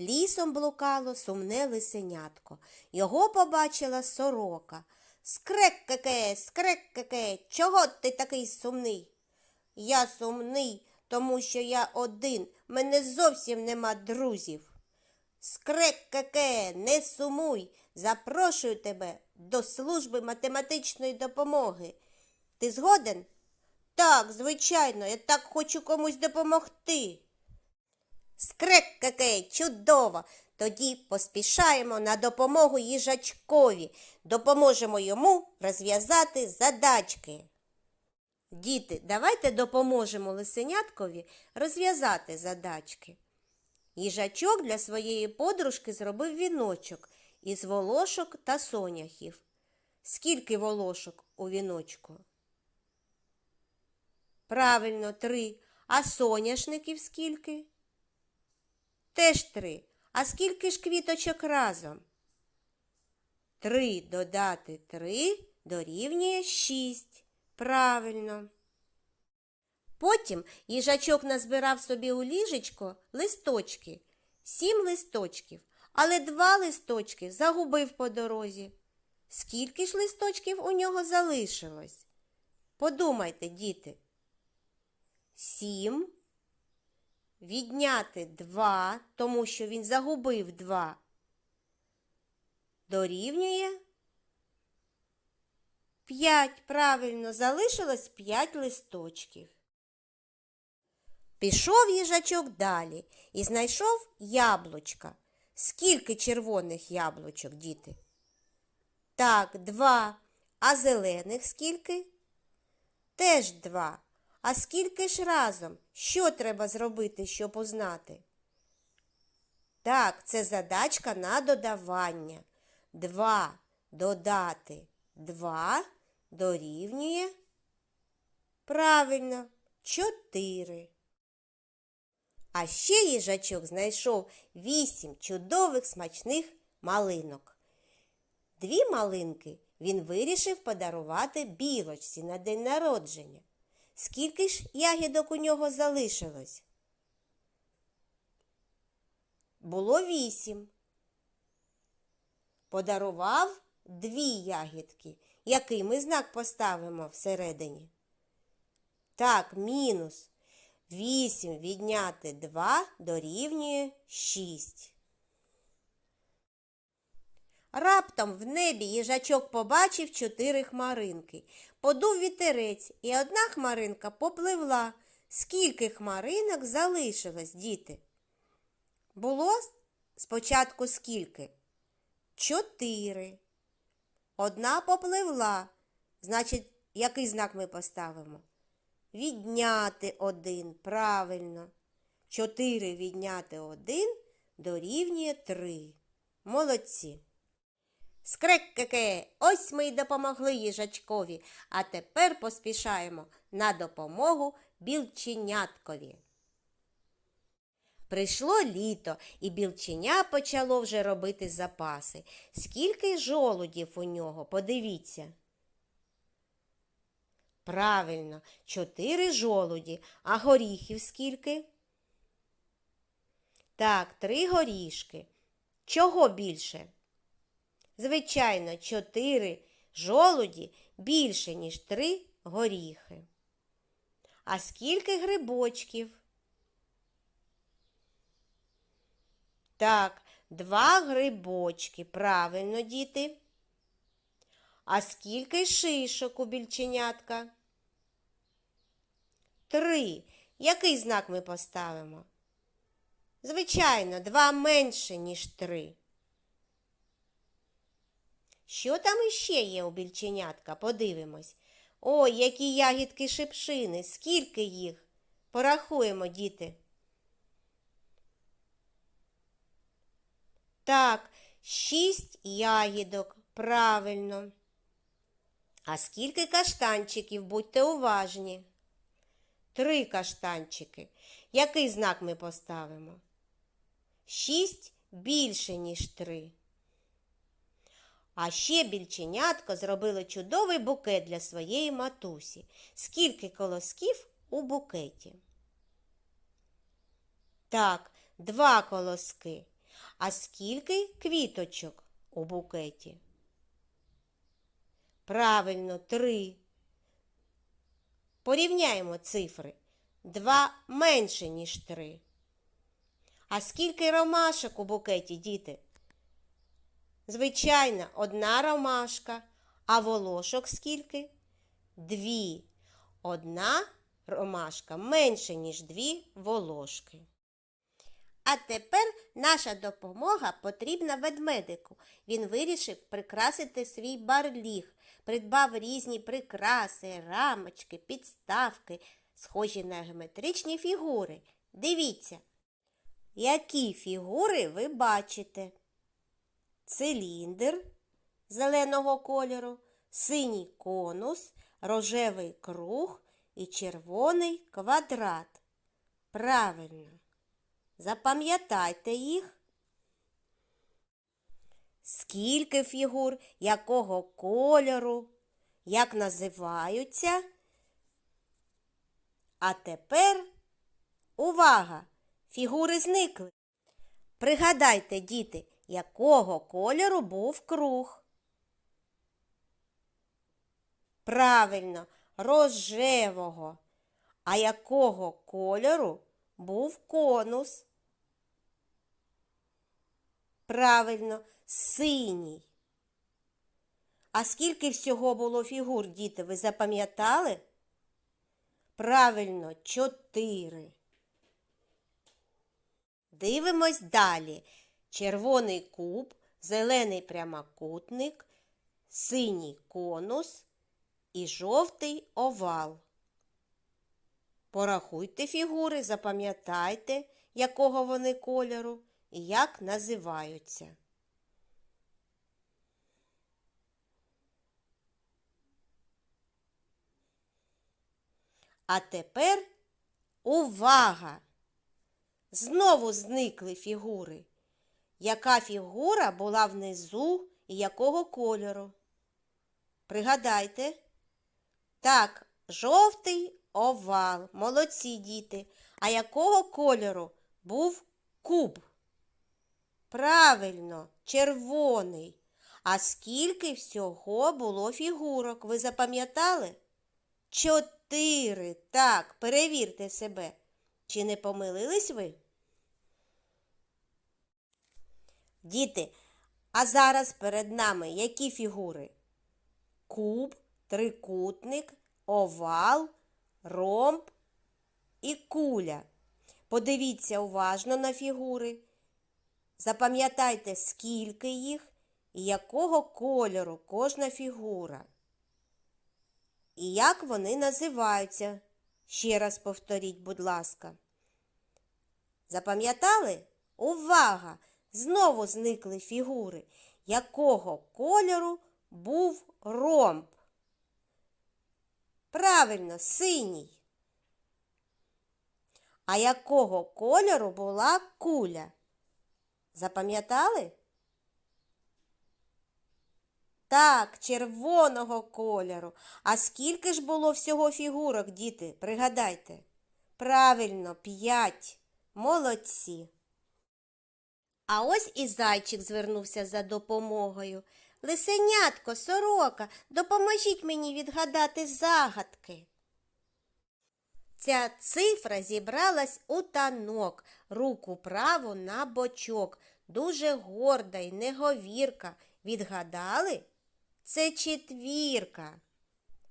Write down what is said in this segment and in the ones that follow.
лісом блукало сумне лисенятко. Його побачила сорока. Скрек-каке, скрек-каке, чого ти такий сумний? Я сумний, тому що я один, мене зовсім нема друзів. Скрек-каке, не сумуй, запрошую тебе до служби математичної допомоги. Ти згоден? Так, звичайно, я так хочу комусь допомогти. Скрек-каке, чудово! Тоді поспішаємо на допомогу їжачкові, допоможемо йому розв'язати задачки. Діти, давайте допоможемо лисеняткові розв'язати задачки. Їжачок для своєї подружки зробив віночок із волошок та соняхів. Скільки волошок у віночку? Правильно, три. А соняшників скільки? Теж три. А скільки ж квіточок разом? Три додати три дорівнює шість. Правильно. Потім їжачок назбирав собі у ліжечко листочки, сім листочків, але два листочки загубив по дорозі. Скільки ж листочків у нього залишилось? Подумайте, діти. Сім. Відняти два, тому що він загубив два. Дорівнює п'ять. Правильно, залишилось п'ять листочків. Пішов їжачок далі і знайшов яблучка. Скільки червоних яблучок, діти? Так, два. А зелених скільки? Теж два. А скільки ж разом? Що треба зробити, щоб узнати? Так, це задачка на додавання. Два додати два дорівнює. Правильно, чотири. А ще їжачок знайшов вісім чудових смачних малинок. Дві малинки він вирішив подарувати білочці на день народження. Скільки ж ягідок у нього залишилось? Було вісім. Подарував дві ягідки. Який ми знак поставимо всередині? Так, мінус. Вісім відняти два дорівнює шість. Раптом в небі їжачок побачив чотири хмаринки. Подув вітерець, і одна хмаринка попливла. Скільки хмаринок залишилось, діти? Було спочатку скільки? Чотири. Одна попливла. Значить, який знак ми поставимо? Відняти один. Правильно. Чотири відняти один дорівнює три. Молодці. Скрек-каке, ось ми й допомогли їжачкові, а тепер поспішаємо на допомогу білченяткові. Прийшло літо, і білченя почало вже робити запаси. Скільки жолудів у нього, подивіться. Правильно, чотири жолуді, а горіхів скільки? Так, три горішки. Чого більше? Звичайно, чотири жолуді більше, ніж три горіхи. А скільки грибочків? Так, два грибочки. Правильно, діти. А скільки шишок у більченятка? Три. Який знак ми поставимо? Звичайно, два менше, ніж три. Що там іще є у більченятка? Подивимось. Ой, які ягідки шипшини, скільки їх? Порахуємо, діти. Так, шість ягідок, правильно. А скільки каштанчиків, будьте уважні. Три каштанчики. Який знак ми поставимо? Шість більше, ніж три. А ще більченятко зробило чудовий букет для своєї матусі. Скільки колосків у букеті? Так, два колоски. А скільки квіточок у букеті? Правильно, три. Порівняємо цифри. Два менше, ніж три. А скільки ромашок у букеті, діти? Звичайно, одна ромашка. А волошок скільки? Дві. Одна ромашка менше, ніж дві волошки. А тепер наша допомога потрібна ведмедику. Він вирішив прикрасити свій барліг, придбав різні прикраси, рамочки, підставки, схожі на геометричні фігури. Дивіться, які фігури ви бачите? Циліндр зеленого кольору, синій конус, рожевий круг і червоний квадрат. Правильно. Запам'ятайте їх. Скільки фігур, якого кольору, як називаються. А тепер увага! Фігури зникли. Пригадайте, діти, якого кольору був круг. Правильно, рожевого. А якого кольору був конус? Правильно, синій. А скільки всього було фігур, діти, ви запам'ятали? Правильно, чотири. Дивимось далі. Червоний куб, зелений прямокутник, синій конус і жовтий овал. Порахуйте фігури, запам'ятайте, якого вони кольору і як називаються. А тепер увага! Знову зникли фігури. Яка фігура була внизу і якого кольору? Пригадайте. Так, жовтий овал. Молодці діти. А якого кольору був куб? Правильно, червоний. А скільки всього було фігурок? Ви запам'ятали? Чотири. Так, перевірте себе. Чи не помилились ви? Діти, а зараз перед нами які фігури? Куб, трикутник, овал, ромб і куля. Подивіться уважно на фігури. Запам'ятайте, скільки їх і якого кольору кожна фігура. І як вони називаються? Ще раз повторіть, будь ласка. Запам'ятали? Увага! Знову зникли фігури. Якого кольору був ромб? Правильно, синій. А якого кольору була куля? Запам'ятали? Так, червоного кольору. А скільки ж було всього фігурок, діти? Пригадайте. Правильно, п'ять. Молодці. А ось і зайчик звернувся за допомогою. Лисенятко, сорока, допоможіть мені відгадати загадки. Ця цифра зібралась у танок, руку праву на бочок. Дуже горда й неговірка. Відгадали? Це четвірка.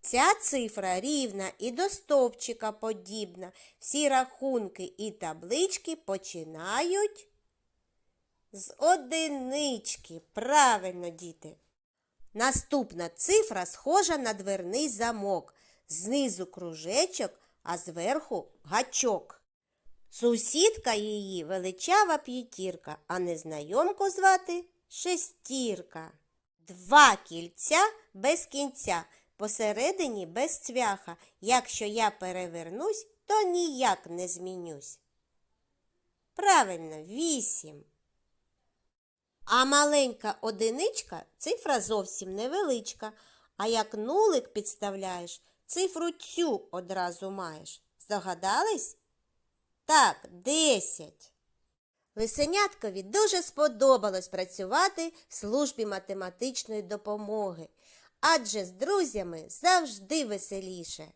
Ця цифра рівна і до стовпчика подібна. Всі рахунки і таблички починають з одинички. Правильно, діти. Наступна цифра схожа на дверний замок. Знизу кружечок, а зверху гачок. Сусідка її величава п'ятірка, а незнайомку звати шестірка. Два кільця без кінця, посередині без цвяха. Якщо я перевернусь, то ніяк не змінюсь. Правильно, вісім. А маленька одиничка цифра зовсім невеличка, а як нулик підставляєш, цифру цю одразу маєш. Здогадались? Так, десять. Лисеняткові дуже сподобалось працювати в службі математичної допомоги, адже з друзями завжди веселіше.